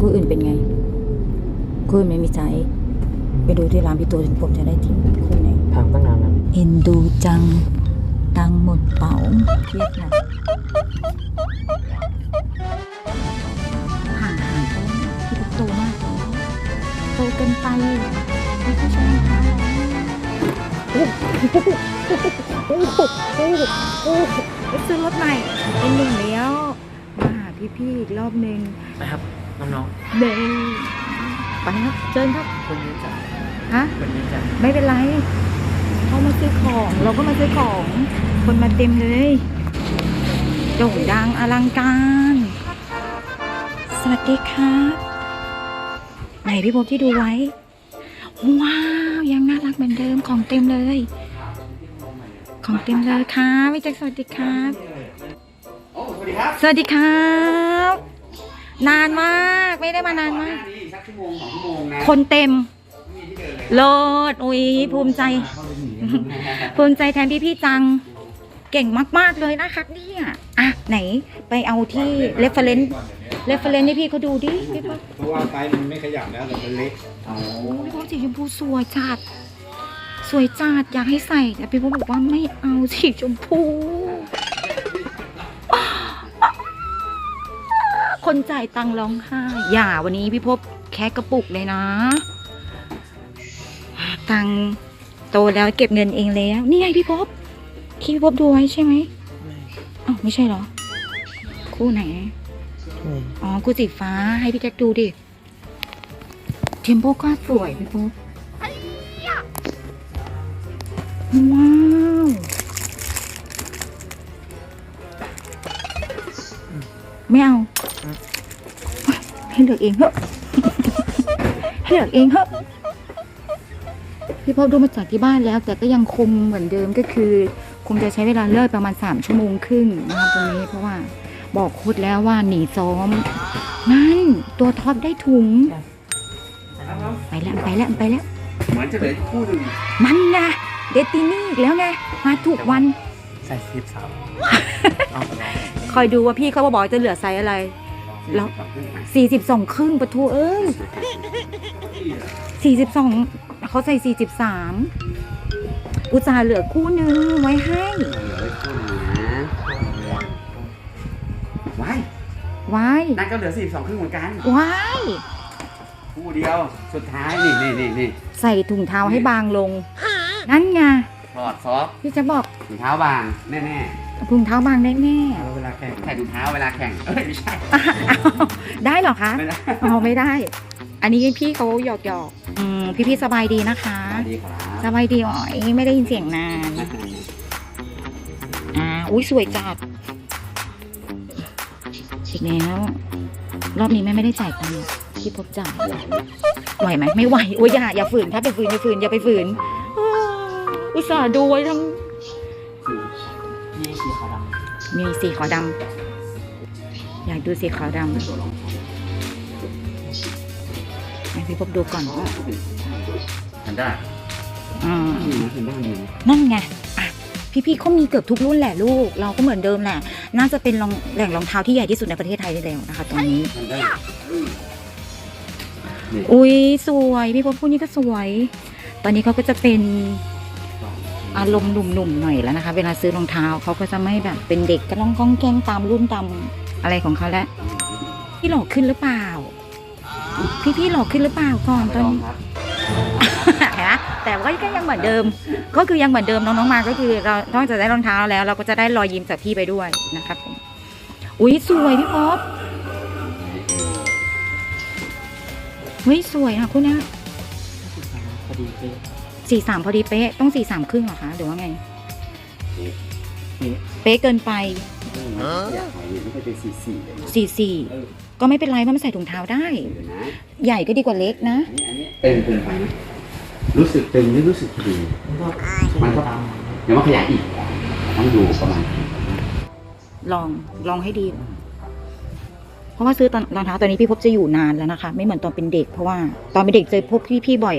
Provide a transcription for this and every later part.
คู่อื่นเป็นไง คู่อื่นไม่มีใจ ไปดูที่ร้านพี่ตัวผมจะได้ทีคู่ไหนพังตั้งนานแล้วเอ็นดูจัง ตังค์หมดเป๋าเครียดหนักห่างหายไปพี่ตุ๊กโตมากแล้วโตเกินไปไม่ใช่ใช่ไหมคะโอ้โหโอ้โหโอ้โหไปซื้อรถใหม่เป็นหนึ่งแล้ว มาหาพี่ๆอีกรอบหนึ่งไปครับ น้องเดินไปครับเชิญครับๆคนเยอะจัดฮะคนเยอะจัดไม่เป็นไรเขามาซื้อของ เราก็มาซื้อของ คนมาเต็มเลยโด่งดังอลังการ สวัสดีครับไหนพี่พบที่ดูไว้ ว้าว ยังน่ารักเหมือนเดิมของเต็มเลย ของเต็มเลยครับพี่แจ็คสวัสดีครับโอ้สวัสดีครับ สวัสดีครับ นานมากไม่ได้มานานมากก่หนี่สักชั่วโมงสองชั่วโมงนะคนเต็มไม่มีที่เดินเลยโลดอุ้ยภูมิใจ เข้าไปหนีนะภูมิใจแทนพี่พี่ๆจัง เก่งมาก ๆ เลยนะคะเนี่ยอะ ไหนไปเอาที่ reference reference ให้พี่เขาดูดิพี่พบเพราะว่าไซส์มันไม่ขยับแล้วแต่มันเล็กโอ้โอ้พี่พบสีชมพูสวยจัด สวยจัดอยากให้ใส่แต่พี่พบบอกว่าไม่เอาสีชมพู คนจ่ายตังค์ร้องไห้ อย่าวันนี้พี่พบแค่กระปุกเลยนะ ตังค์โตแล้วเก็บเงินเองแล้ว นี่ไงพี่พบที่พี่พบดูไว้ใช่ไหมไม่อ้าวไม่ใช่เหรอ คู่ไหนใช่อ๋อคู่สีฟ้าให้พี่แจ็คดูดิ เทมโปก็สวยพี่ปุ๊บว้าวไม่เอาเฮ้ย ให้เลือกเองเหอะให้เลือกเองเหอะพี่พบดูมาจากที่บ้านแล้ว แต่ก็ยังคงเหมือนเดิมก็คือคงจะใช้เวลาเลิกประมาณ 3 ชั่วโมงครึ่งนะครับตรงนี้เพราะว่าบอกโค้ดแล้วว่าหนีซ้อม นั่น ตัวท็อปได้ถุง ไปแล้วไปแล้วไปแล้วเหมือนจะเหลืออีกคู่หนึ่งมันไงเดตินี่อีกแล้วไงมาถูกวันใส่สิบสามเอาไปลองคอยดูว่าพี่เขาบอกจะเหลือไซส์อะไร แล้ว42ครึ่งปะทูเอ้ย42เขาใส่43อุตส่าห์เหลือคู่นึงไว้ให้เหลืออีกคู่หนึ่งนะว้ายไว้นั่นก็เหลือสี่สองครึ่งเหมือนกันไว้คู่เดียวสุดท้ายนี่นี่นี่นี่ใส่ถุงเท้าให้บางลง นั่นไงถ อดซอฟต์พี่จะบอกถุงเท้าบางแน่ถุงเท้าบางได้แน่ๆแล้วเวลาแข่งใส่ถุงเท้าเวลาแข่งเอ้ยไม่ใช่ได้เหรอคะไม่ได้อ๋อไม่ได้ อันนี้พี่เขาหยอกหยอกๆอืมพี่พี่ๆสบายดีนะคะสวัสดีครับสบายดีอ๋อยไม่ได้ยินเสียงนาน อ่า อุ้ยสวยจัดอีกแล้ว รอบนี้แม่ไม่ได้จ่ายตังค์พี่พบจ่ายไหวไหมไม่ไหวโอ้ยอย่าอย่าฝืนครับอย่าฝืนอย่าฝืนอย่าไปฝืน อ้าวอุตส่าห์ดูไว้ทั้งนี่สีขาวดมีสีขาวดำอยากดูสีขาวดำให้พี่พบดูก่อนเห็นได้อืมนี่นะเห็นได้นี่นะนั่นไงอะพี่ๆเขามีเกือบทุกรุ่นแหละลูก เราก็เหมือนเดิมแหละ น่าจะเป็นรองแหล่งรองเท้าที่ใหญ่ที่สุดในประเทศไทยได้แล้วนะคะตอนนี้เห็นได้นี่อุ้ยสวย พี่พบพูดนี้ก็สวย ตอนนี้เขาก็จะเป็น อารมณ์หนุ่มๆหน่อยแล้วนะคะ เวลาซื้อรองเท้าเขาก็จะไม่แบบเป็นเด็กกระล่องก้องแกงตามรุ่นตามอะไรของเขาแล้วพี่หล่อขึ้นหรือเปล่า พี่พี่ๆหล่อขึ้นหรือเปล่าก่อนตอนลองนี้ครับเห็นไหมแต่ว่าก็ยังเหมือนเดิม ก็คือยังเหมือนเดิมน้องๆมาก็คือเรานอกจากได้รองเท้าแล้ว เราก็จะได้รอยยิ้มจากพี่ไปด้วยนะครับผมอุ้ยสวยพี่ป๊อปเฮ้ยสวยนะคุณนะำพอดีเป๊ะ สี่สามพอดีเป๊ะต้องสี่สามครึ่งเหรอคะหรือว่าไงเป๊ะเกินไปอยากใส่เนี่ยไม่เคยเป็นสี่สี่เลยนะสี่สี่ก็ไม่เป็นไรเพราะมันใส่ถุงเท้าได้ เดี๋ยวนะใหญ่ก็ดีกว่าเล็กนะ อันนี้อันนี้เต็มเกินไปนะรู้สึกตึงหรือรู้สึกพอดีมันก็มันก็ตามเดี๋ยวมาขยายอีกต้องดูประมาณลองลองให้ดี เพราะว่าซื้อตอนรองเท้าตอนนี้พี่พบจะอยู่นานแล้วนะคะ ไม่เหมือนตอนเป็นเด็ก เพราะว่าตอนเป็นเด็กเจอพบพี่พี่ๆบ่อย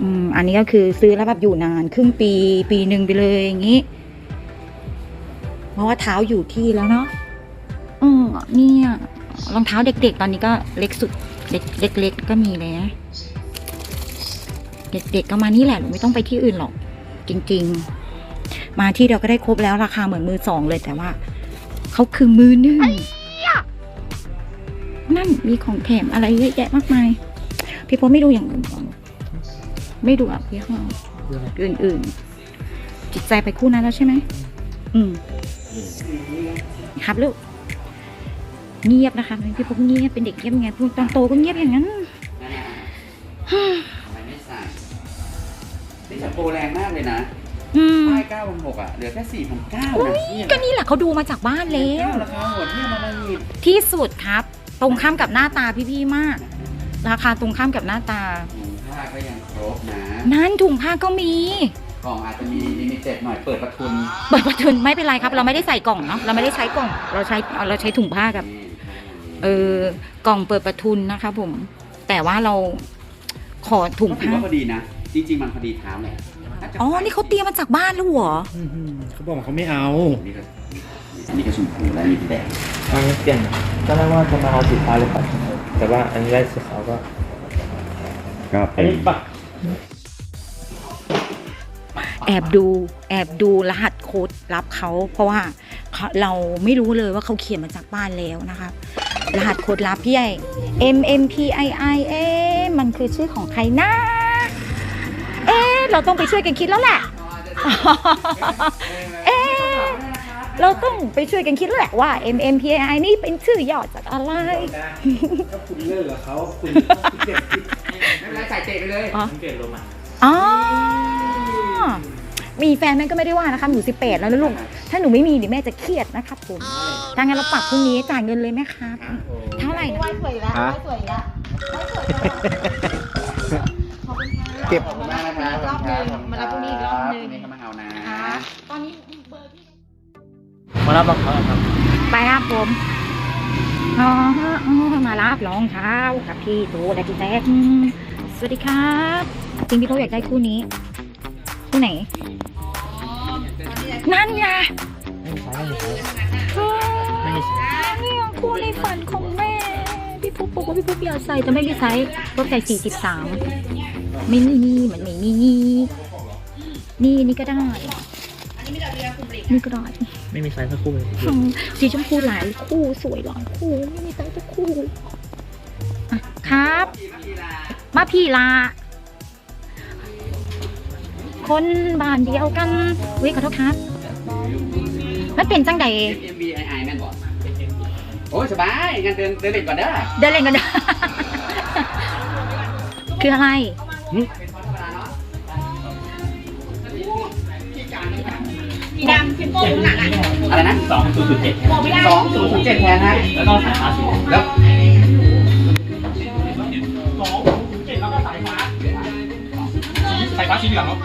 อืมอันนี้ก็คือซื้อแล้วแบบอยู่นานครึ่งปี ปีหนึ่งไปเลยอย่างนี้ เพราะว่าเท้าอยู่ที่แล้วเนาะอือเนี่ยรองเท้าเด็กๆ ตอนนี้ก็เล็กสุดเล็กเล็กๆก็มีเลยนะเด็กๆก็มานี่แหละหนูไม่ต้องไปที่อื่นหรอก จริง ๆ มาที่เดียวก็ได้ครบแล้วราคาเหมือนมือสองเลยแต่ว่าเขาคือมือหนึ่งนั่นมีของแถมอะไรเยอะแยะมากมาย พี่พบไม่ดูอย่างอื่นก่อน ไม่ดูอะพี่ห้องเรื่องอะไรอื่นๆ จิตใจไปคู่นั้นแล้วใช่ไหม อืม ครับลูก เงียบนะคะพี่พบเงียบเป็นเด็กเงียบไงพูดตอนโตก็เงียบอย่างนั้นทำไมไม่ใส่นี่จะโปรแรงมากเลยนะอืมป้ายเก้าพันหกอะ เหลือแค่สี่พันเก้านะนี่ก็นี่แหละเขาดูมาจากบ้านแล้วราคาหัวเนี่ยมันอีกที่สุดครับ ตรงข้ามกับหน้าตาพี่ๆมาก ราคาตรงข้ามกับหน้าตาถุงผ้า ก็ยังครบนะนั้นถุงผ้าก็มี กล่องอาจจะมีลิมิเต็ดหน่อยเปิดประทุนเปิดประทุนไม่เป็นไรครับ เราไม่ได้ใส่กล่องเนาะเราไม่ได้ใช้กล่อง เราใช้เราใช้ถุงผ้ากับ นี่เออกล่องเปิดประทุนนะคะผม แต่ว่าเราขอถุงก็ถือผ้าว่าพอดีนะ จริง ๆ มันพอดีเท้าเลยาจะอ๋อนี่เขาเตรียมมาจากบ้านแล้วเหรอเขาบอกว่าเขาไม่เอานี่ก็นี่ก็ชมพูและนี่แดง ทางเปลี่ยนตอนแรกว่าจะมาเอาสีฟ้าเลยปัดแต่ว่าอันนี้ได้สีขาวก็ ก็อัเป็นนนี้ปักแอบดูแอบดูรหัสโค้ดรับเขาเพราะว่าเขาเราไม่รู้เลยว่าเขาเขียนมาจากบ้านแล้วนะคะรหัสโค้ดลับพี่ใหญ่ M M P I I เอ๊ะมันคือชื่อของใครนะ เอ๊ะเราต้องไปช่วยกันคิดแล้วแหละ เอ๊ะเราต้องไปช่วยกันคิดแล้วแหละว่า M M P I I นี่เป็นชื่อย่อจากอะไรถ้าคุณเลิกกับเขาคุณเก็บผิดไม่เป็นไร ใส่เตะไปเลยอ๋อเปลี่ยนโรมันอ๋อ มีแฟนแม่ก็ไม่ได้ว่านะคะหนูสิบแปดแล้วนะลูก ถ้าหนูไม่มีเดี๋ยวแม่จะเครียดนะครับผมถ้างั้นเราปักพรุ่งนี้จ่ายเงินเลยไหมครับ เท่าไหร่นะฮะเก็บขอบคุณมากนะคะรอบหนึ่งมารับพรุ่งนี้อีกรอบหนึ่งนี่ก็มาเอานะตอนนี้เบอร์พี่ มารับรองเท้าครับไปครับผมอ๋อมารับรองเท้าครับพี่โตและพี่แจ๊ค สวัสดีครับจริงพี่เขาอยากได้คู่นี้คู่ไหน นั่นไงไม่มีไซส์ไม่มีไซส์ไม่มีไซส์เนี่ยคู่ในฝันของแม่ พี่ปุ๊กบอกว่าพี่ปุ๊กอยากใส่แต่ไม่มีไซส์ก็ใส่สี่สิบสามไม่มีมันไม่มีนี่นี่ก็ได้ นี่ก็ได้ไม่มีไซส์สักคู่เลยอืมสีชมพูหลายคู่สวยหลายคู่ ไม่มีไซส์สักคู่อะครับ มาพี่ลาคนบ้านเดียวกันเว้ยขอโทษครับ มันเป็นจังใดเอ็มบีไอไอแม่นบอกโอ้ยสบายงั้นเดินเดินเล่นก่อนเด้อเดินเล่นกันเด้อ คืออะไรอะไรนะสองศูนย์ศูนย์เจ็ดสองศูนย์ศูนย์เจ็ดแทนฮะแล้วก็สายฟ้าสีแล้ว สายฟ้าสีเหลืองครับ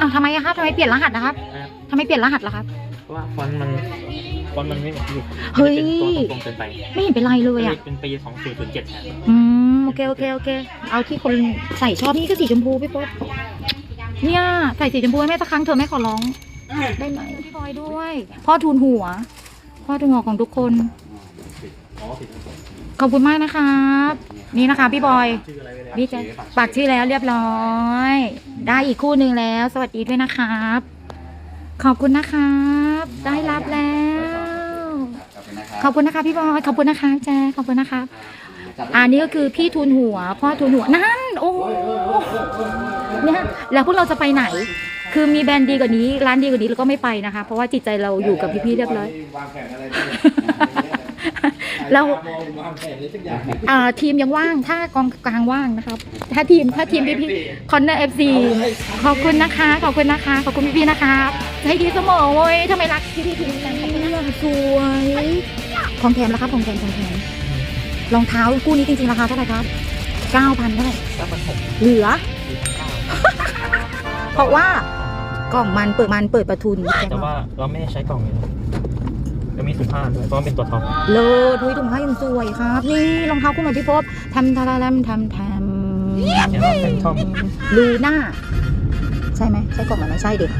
อ้าวทำไมอะครับทำไมเปลี่ยนรหัสนะครับทำไมเปลี่ยนรหัสล่ะครับ เพราะว่าฟอนต์มันฟอนต์มันไม่เหมือนที่อื่นเฮ้ย มันเป็นตัวตรงๆเกินไปไม่เห็นเป็นไรเลยก็เลอะยเป็นปีสองศูนย์ศูนย์เจ็ดแทนอืมโอเคโอเคโอเค เอาที่คนใส่ชอบนี่ก็สีชมพูพี่ปุ๊บเนี่ยใส่สีชมพูให้แม่สักครั้งเธอะแม่ขอร้อง ได้ไหมพี่บอยด้วย พ่อทูลหัว พ่อทูลหัวของทุกคน ขอบคุณมากนะครับ นี่นะคะ พี่บอยพี่แจะปักชื่อแล้วเรียบร้อย ได้อีกคู่หนึ่งแล้ว สวัสดีด้วยนะครับ ขอบคุณนะครับ ได้รับแล้ว ขอบคุณนะครับขอบคุณนะคะพี่บอยขอบคุณนะคะแจ๊คขอบคุณนะคะอันนี้ก็คือพี่ทุนหัว พ่อทุนหัวนั่นโอ้โหเนี่ยแล้วพวกเราจะไปไหน คือมีแบรนด์ดีกว่านี้ ร้านดีกว่านี้เราก็ไม่ไปนะคะ เพราะว่าจิตใจเราอยู่กับพี่ๆเรียบร้อย วางแผนอะไรเราวางแผนอะไรสักอย่างอ่าทีมยังว่างถ้ากองกลางว่างนะครับ ถ้าทีมถ้าทีมพี่ๆคอนเนอร์เอฟซีขอบคุณนะคะ ขอบคุณนะคะขอบคุณพี่ๆนะคะใจดีเสมอเว้ยทำไมรักพี่ๆทีมกันขอบคุณนะคะสวยของแถมแล้วครับของแถมของแถมรองเท้าคู่นี้จริงๆราคาเท่าไหร่ครับเก้าพันเท่าไหร่เก้าพันหกเหลือสี่พันเก้าเพราะว่ากล่องมันเปิดมันเปิดประทุนแต่ว่าเราไม่ได้ใช้กล่องเลย จะมีสุภาพด้วยเพราะมันเป็นตัวท็อปเลิศทุยถุงผ้ายังสวยครับ นี่รองเท้าคู่ใหม่พี่พบทำทาราลัมทำทเดี๋ยวเราเป็นช่องำลูน่าใช่ไหมใช่กล่องมันไม่ใช่เด็ก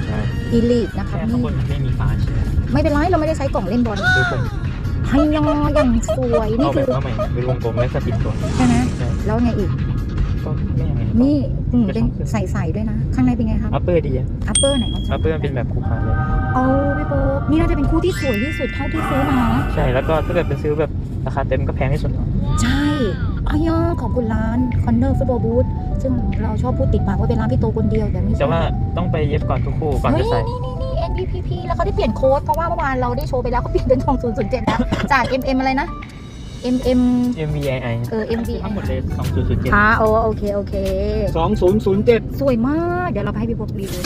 อีลีทนะคะแค่ข้างบนมันไม่มีฝาใช่ไหมไม่เป็นไรเราไม่ได้ใช้กล่องเล่นบอลคือผมให้ยออย่างสวยนี่เอาแบคืบอมาใหม่เป็นวงกลมและสติดตัวใช่ไหมใช่แล้วไงอีก ก็ไม่ยังไงนี่อืมเป็นใส่ๆด้วยนะ ข้างในเป็นไงครับอัปเปอร์ดีอะอัปเปอร์ไหนอัปเปอร์มันเป็นแบบคูคาเลย เอาพี่โป๊ปนี่น่าจะเป็นคู่ที่สวยที่สุดเท่าที่ซื้อมาใช่แล้วก็ถ้าเกิดเป็นซื้อแบบราคาเต็มก็แพงที่สุดเนาะใช่อายอขอบคุณร้านคอนเนอร์ฟุตบอลบูธซึ่งเราชอบพูดติดปากว่าเป็นร้านพี่โตคนเดียวแต่ไม่ใช่ แต่ว่าต้องไปเย็บก่อนทุกคู่ก่อนเฮ้ยจะใส่นี่นี่นี่ NPPP แล้วเขาได้เปลี่ยนโค้ด เพราะว่าเมื่อวานเราได้โชว์ไปแล้วเขาเปลี่ยนเป็น2007แล้ว จาก MM อะไรนะ MM MVII เออ MV ทั้งหมดเลย2007อ่าโอโอเค โอเคสองศูนย์ศูนย์เจ็ดสวยมาก เดี๋ยวเราไปให้พี่พบรีวิว